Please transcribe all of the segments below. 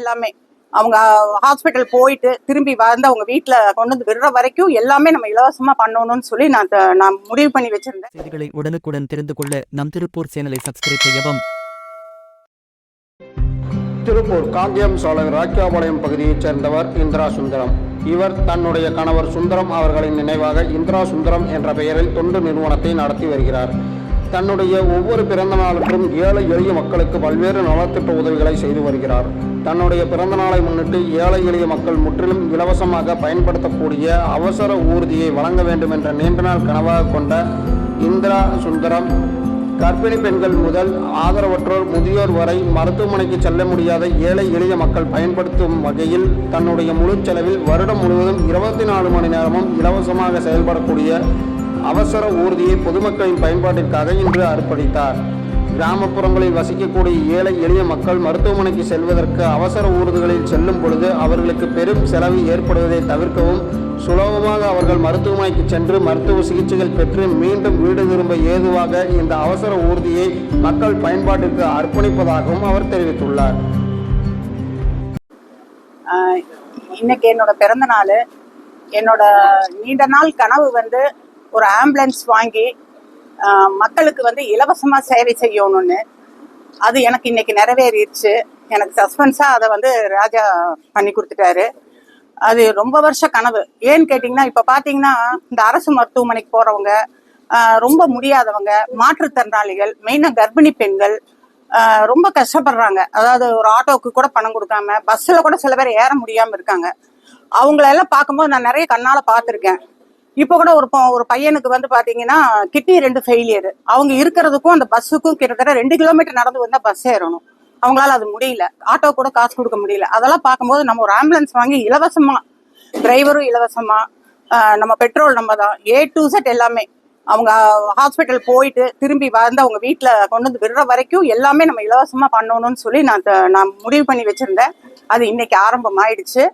எல்லாமே. அவங்க ஹாஸ்பிட்டல் போயிட்டு திரும்பி வந்து அவங்க வீட்டில் கொண்டு வந்து விடுற வரைக்கும் எல்லாமே நம்ம இலவசமாக பண்ணணும்னு சொல்லி நான் நான் முடிவு பண்ணி வச்சிருந்தேன். செய்திகளை உடனுக்குடன் தெரிந்து கொள்ள நம் திருப்பூர் சேனலை சப்ஸ்கிரைப் செய்யவும். திருப்பூர் காங்கேயம் சோழன் ராக்கியாபாளையம் பகுதியைச் சேர்ந்தவர் இந்திரா சுந்தரம். இவர் தன்னுடைய கணவர் சுந்தரம் அவர்களின் நினைவாக இந்திரா சுந்தரம் என்ற பெயரில் தொண்டு நிறுவனத்தை நடத்தி வருகிறார். தன்னுடைய ஒவ்வொரு பிறந்த நாளுக்கும் ஏழை எளிய மக்களுக்கு பல்வேறு நலத்திட்ட உதவிகளை செய்து வருகிறார். தன்னுடைய பிறந்த நாளை முன்னிட்டு ஏழை எளிய மக்கள் முற்றிலும் இலவசமாக பயன்படுத்தக்கூடிய அவசர ஊர்தியை வழங்க வேண்டும் என்ற நீண்ட நாள் கனவாக கொண்ட இந்திரா சுந்தரம் கர்ப்பிணி பெண்கள் முதல் ஆதரவற்றோர் முதியோர் வரை மருத்துவமனைக்கு செல்ல முடியாத ஏழை எளிய மக்கள் பயன்படுத்தும் வகையில் தன்னுடைய முழு செலவில் வருடம் முழுவதும் இருபத்தி நாலு மணி நேரமும் இலவசமாக செயல்படக்கூடிய அவசர ஊர்தியை பொதுமக்களின் பயன்பாட்டிற்காக இன்று அர்ப்பணித்தார். கிராமப்புறங்களில் வசிக்கக்கூடிய ஏழை எளிய மக்கள் மருத்துவமனைக்கு செல்வதற்கு அவசர ஊர்திகளில் செல்லும் பொழுது அவர்களுக்கு பெரும் செலவு ஏற்படுவதை தவிர்க்கவும் சுலபமாக அவர்கள் மருத்துவமனைக்கு சென்று மருத்துவ சிகிச்சைகள் பெற்று மீண்டும் வீடு திரும்ப ஏதுவாக இந்த அவசர ஊர்தியை மக்கள் பயன்பாட்டிற்கு அர்ப்பணிப்பதாகவும் அவர் தெரிவித்துள்ளார். இன்னைக்கு என்னோட பிறந்த நாள். என்னோட நீண்ட நாள் கனவு வந்து ஒரு ஆம்புலன்ஸ் வாங்கி மக்களுக்கு வந்து இலவசமாக சேவை செய்யணும்னு அது எனக்கு இன்னைக்கு நிறைவேறிடுச்சு. எனக்கு சஸ்பென்ஸாக அதை வந்து ராஜா பண்ணி கொடுத்துட்டாரு. அது ரொம்ப வருஷ கனவு. ஏன்னு கேட்டிங்கன்னா இப்போ பார்த்தீங்கன்னா இந்த அரசு மருத்துவமனைக்கு போகிறவங்க ரொம்ப முடியாதவங்க மாற்றுத்திறனாளிகள் மெயினாக கர்ப்பிணி பெண்கள் ரொம்ப கஷ்டப்படுறாங்க. அதாவது ஒரு ஆட்டோவுக்கு கூட பணம் கொடுக்காம பஸ்ஸில் கூட சில பேர் ஏற முடியாமல் இருக்காங்க. அவங்களெல்லாம் பார்க்கும்போது நான் நிறைய கண்ணால் பார்த்துருக்கேன். இப்போ கூட ஒரு ஒரு பையனுக்கு வந்து பார்த்தீங்கன்னா கிட்னி ரெண்டு ஃபெயிலியர் அவங்க இருக்கிறதுக்கும் அந்த பஸ்ஸுக்கும் கிட்டத்தட்ட ரெண்டு கிலோமீட்டர் நடந்து வந்தால் பஸ் ஏறணும். அவங்களால அது முடியல. ஆட்டோ கூட காசு கொடுக்க முடியல. அதெல்லாம் பார்க்கும்போது நம்ம ஒரு ஆம்புலன்ஸ் வாங்கி இலவசமா டிரைவரும் இலவசமா நம்ம பெட்ரோல் நம்ம தான் ஏ டு செட் எல்லாமே. அவங்க ஹாஸ்பிட்டல் போயிட்டு திரும்பி வந்து அவங்க வீட்டில் கொண்டு வந்து விடுற வரைக்கும் எல்லாமே நம்ம இலவசமாக பண்ணணும்னு சொல்லி நான் த- நான் முடிவு பண்ணி வச்சுருந்தேன். அது இன்னைக்கு ஆரம்பம் ஆயிடுச்சு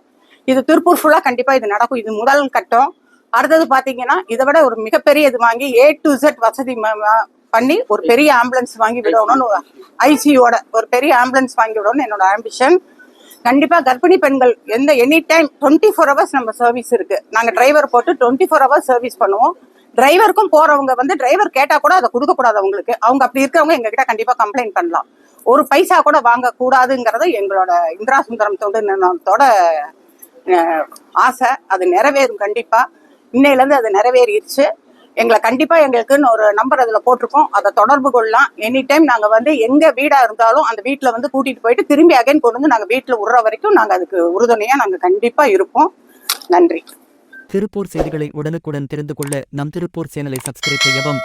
இது திருப்பூர் ஃபுல்லாக கண்டிப்பாக இது நடக்கும். இது முதல் கட்டம். அடுத்தது பார்த்தீங்கன்னா இதை விட ஒரு மிகப்பெரிய இது வாங்கி ஏ டு செட் வசதி பண்ணி ஒரு பெரிய ஆம்புலன்ஸ் வாங்கி விடணும்னு ஐசியோட ஒரு பெரிய ஆம்புலன்ஸ் வாங்கி விடணும்னு என்னோட ஆம்பிஷன் கண்டிப்பா கர்ப்பிணி பெண்கள் எந்த any time twenty four hours நம்ம சர்வீஸ் இருக்கு. நாங்க டிரைவர் போட்டு டுவெண்ட்டி ஃபோர் ஹவர்ஸ் சர்வீஸ் பண்ணுவோம். டிரைவருக்கும் போறவங்க வந்து டிரைவர் கேட்டா கூட அதை கொடுக்க கூடாது அவங்களுக்கு. அவங்க அப்படி இருக்கவங்க எங்க கிட்ட கண்டிப்பா கம்ப்ளைண்ட் பண்ணலாம். ஒரு பைசா கூட வாங்க கூடாதுங்கிறது எங்களோட இந்திரா சுந்தரம் தொண்டு நிறுவனத்தோட ஆசை. அது நிறைவேறும் கண்டிப்பா. இன்னையிலேருந்து அது நிறைவேறிடுச்சு எங்களை கண்டிப்பா எங்களுக்குன்னு ஒரு நம்பர் அதுல போட்டிருக்கோம். அதை தொடர்பு கொள்ளலாம். எனி டைம் நாங்க வந்து எங்க வீடா இருந்தாலும் அந்த வீட்டில் வந்து கூட்டிட்டு போயிட்டு திரும்பி அகைன் கொண்டு வந்து நாங்க வீட்டில் விடுற வரைக்கும் நாங்க அதுக்கு உறுதுணையா நாங்க கண்டிப்பா இருப்போம். நன்றி. திருப்பூர் செய்திகளை உடனுக்குடன் தெரிந்து கொள்ள நம் திருப்பூர் சேனலை சப்ஸ்கிரைப் செய்யவும்